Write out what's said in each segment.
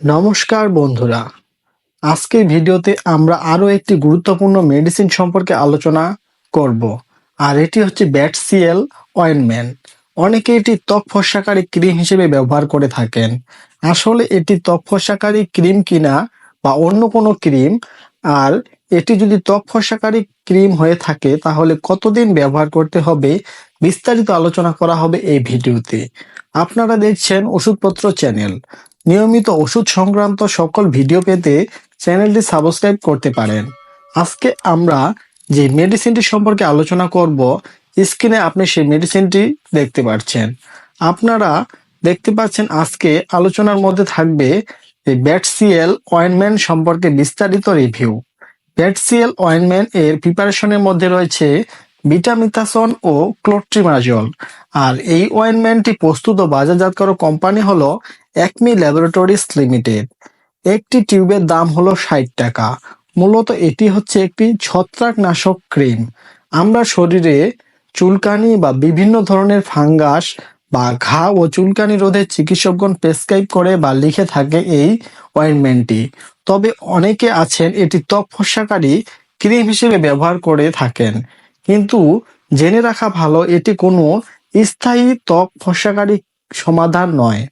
নমস্কার বন্ধুরা। আজকের ভিডিওতে আমরা আরও একটি গুরুত্বপূর্ণ মেডিসিন সম্পর্কে আলোচনা করব, আর এটি হচ্ছে ব্যাটসিএল অয়েনমেন্ট অনেকে এটি ত্বক ফর্সাকারী ক্রিম হিসেবে ব্যবহার করে থাকেন। আসলে এটি ত্বক ফর্সাকারী ক্রিম কিনা বা অন্য কোনো ক্রিম আর এটি যদি ত্বক ফর্সাকারী ক্রিম হয়ে থাকে, তাহলে কতদিন ব্যবহার করতে হবে, বিস্তারিত আলোচনা করা হবে এই ভিডিওতে। আপনারা দেখছেন ওষুধপত্র চ্যানেল নিয়মিত ওষুধ সংক্রান্ত সকল ভিডিও পেতে চ্যানেলটি সাবস্ক্রাইব করতে পারেন। আজকে আমরা যে মেডিসিনটি সম্পর্কে আলোচনা করব, স্ক্রিনে আপনি সেই মেডিসিনটি দেখতে পাচ্ছেন। আপনারা দেখতে পাচ্ছেন আজকে আলোচনার মধ্যে থাকবে ব্যাটসিএল অয়েনমেন্ট সম্পর্কে বিস্তারিত রিভিউ। ব্যাটসিএল অয়েনমেন্ট এর প্রিপারেশনের মধ্যে রয়েছে বিটামিথাসন ও ক্লোট্রিমাজল। আর এই অয়েনমেন্টটি প্রস্তুত ও বাজারজাতকরণ কোম্পানি হলো একমি ল্যাবরেটরিজ লিমিটেড। একটি টিউবের দাম হলো ষাট টাকা। মূলত এটি হচ্ছে একটি ছত্রাকনাশক ক্রিম। আমরা শরীরে চুলকানি বা বিভিন্ন ধরনের ফাঙ্গাস বা ঘা ও চুলকানি রোধে চিকিৎসকগণ প্রেসক্রাইব করে বা লিখে থাকে এই অয়েনমেন্টটি। তবে অনেকে আছেন এটি ত্বক ফসাকারী ক্রিম হিসেবে ব্যবহার করে থাকেন। কিন্তু জেনে রাখা ভালো, এটি কোনো স্থায়ী ত্বক ফসাকারী সমাধান নয়।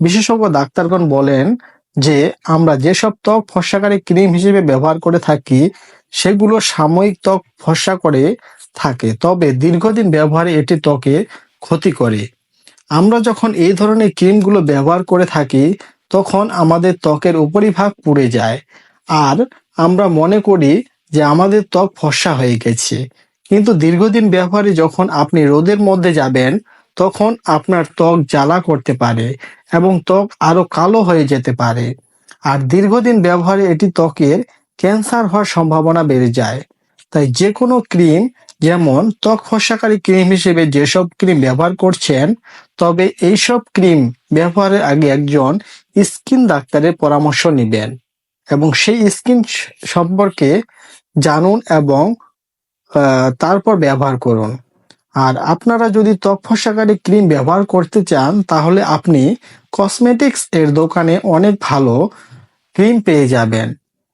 বিশেষজ্ঞ ডাক্তারগণ বলেন যে, আমরা যেসব ত্বক ফর্সাকারী ক্রিম হিসেবে ব্যবহার করে থাকি, সেগুলো সাময়িক ত্বক ফর্সা করে থাকে। তবে দীর্ঘদিন ব্যবহারে এটি ত্বকে ক্ষতি করে। আমরা যখন এই ধরনের ক্রিমগুলো ব্যবহার করে থাকি, তখন আমাদের ত্বকের উপরিভাগ পুড়ে যায়। আর আমরা মনে করি যে, আমাদের ত্বক ফর্সা হয়ে গেছে। কিন্তু দীর্ঘদিন ব্যবহারে যখন আপনি রোদের মধ্যে যাবেন তখন আপনার ত্বক জ্বালা করতে পারে এবং ত্বক আরও কালো হয়ে যেতে পারে। আর দীর্ঘদিন ব্যবহারে এটি ত্বকের ক্যান্সার হওয়ার সম্ভাবনা বেড়ে যায়। তাই যে কোনো ক্রিম, যেমন ত্বক ফসাকারী ক্রিম হিসেবে যেসব ক্রিম ব্যবহার করছেন, তবে এইসব ক্রিম ব্যবহারের আগে একজন স্কিন ডাক্তারের পরামর্শ নেবেন এবং সেই স্কিন সম্পর্কে জানুন এবং তারপর ব্যবহার করুন। আর আপনারা যদি ত্বক ফসাকারী ক্রিম ব্যবহার করতে চান, তাহলে আপনি কসমেটিক্স এর দোকানে অনেক ভালো ক্রিম পেয়ে যাবেন।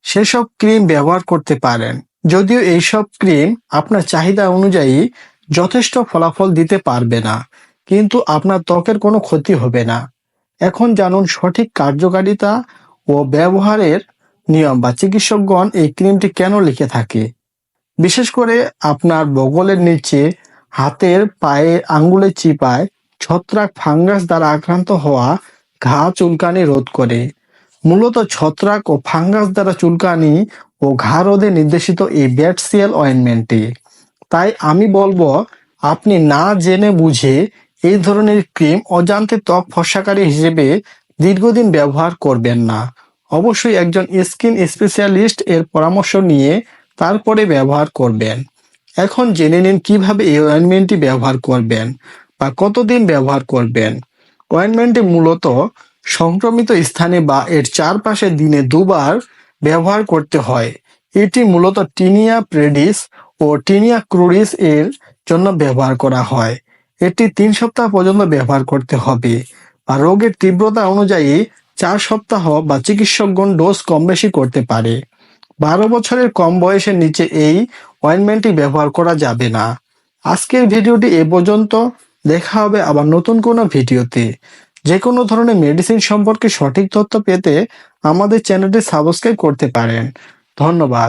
সেসব ক্রিম ব্যবহার করতে পারেন। যদিও এইসব ক্রিম আপনার চাহিদা অনুযায়ী যথেষ্ট ফলাফল দিতে পারবে না, কিন্তু আপনার ত্বকের কোনো ক্ষতি হবে না। এখন জানুন সঠিক কার্যকারিতা ও ব্যবহারের নিয়ম বা চিকিৎসকগণ এই ক্রিমটি কেন লিখে থাকে। বিশেষ করে আপনার বগলের নিচে হাতের পায়ে আঙ্গুলের চিপায় ছত্রাক ফাঙ্গাস দ্বারা আক্রান্ত হওয়া ঘা চুলকানি রোধ করে। মূলত ছত্রাক ও ফাঙ্গাস দ্বারা চুলকানি ও ঘা রোধে নির্দেশিত এই ব্যাটসিয়াল অয়েনমেন্টটি। তাই আমি বলব, আপনি না জেনে বুঝে এই ধরনের ক্রিম অজান্তে ত্বক ফসাকারী হিসেবে দীর্ঘদিন ব্যবহার করবেন না। অবশ্যই একজন স্কিন স্পেশালিস্ট এর পরামর্শ নিয়ে তারপরে ব্যবহার করবেন। এখন জেনে নিন কীভাবে এই অয়েনমেন্টটি ব্যবহার করবেন বা কতদিন ব্যবহার করবেন। অয়েনমেন্টটি মূলত সংক্রমিত স্থানে বা এর চারপাশে দিনে দুবার ব্যবহার করতে হয়। এটি মূলত টিনিয়া প্রেডিস ও টিনিয়া ক্রুরিস এর জন্য ব্যবহার করা হয়। এটি তিন সপ্তাহ পর্যন্ত ব্যবহার করতে হবে আর রোগের তীব্রতা অনুযায়ী চার সপ্তাহ বা চিকিৎসকগণ ডোজ কম বেশি করতে পারে। বারো বছরের কম বয়সের নিচে এই অয়েনমেন্টটি ব্যবহার করা যাবে না। আজকের ভিডিওটি এ পর্যন্ত। দেখা হবে আবার নতুন কোনো ভিডিওতে। যে কোনো ধরনের মেডিসিন সম্পর্কে সঠিক তথ্য পেতে আমাদের চ্যানেলটি সাবস্ক্রাইব করতে পারেন। ধন্যবাদ।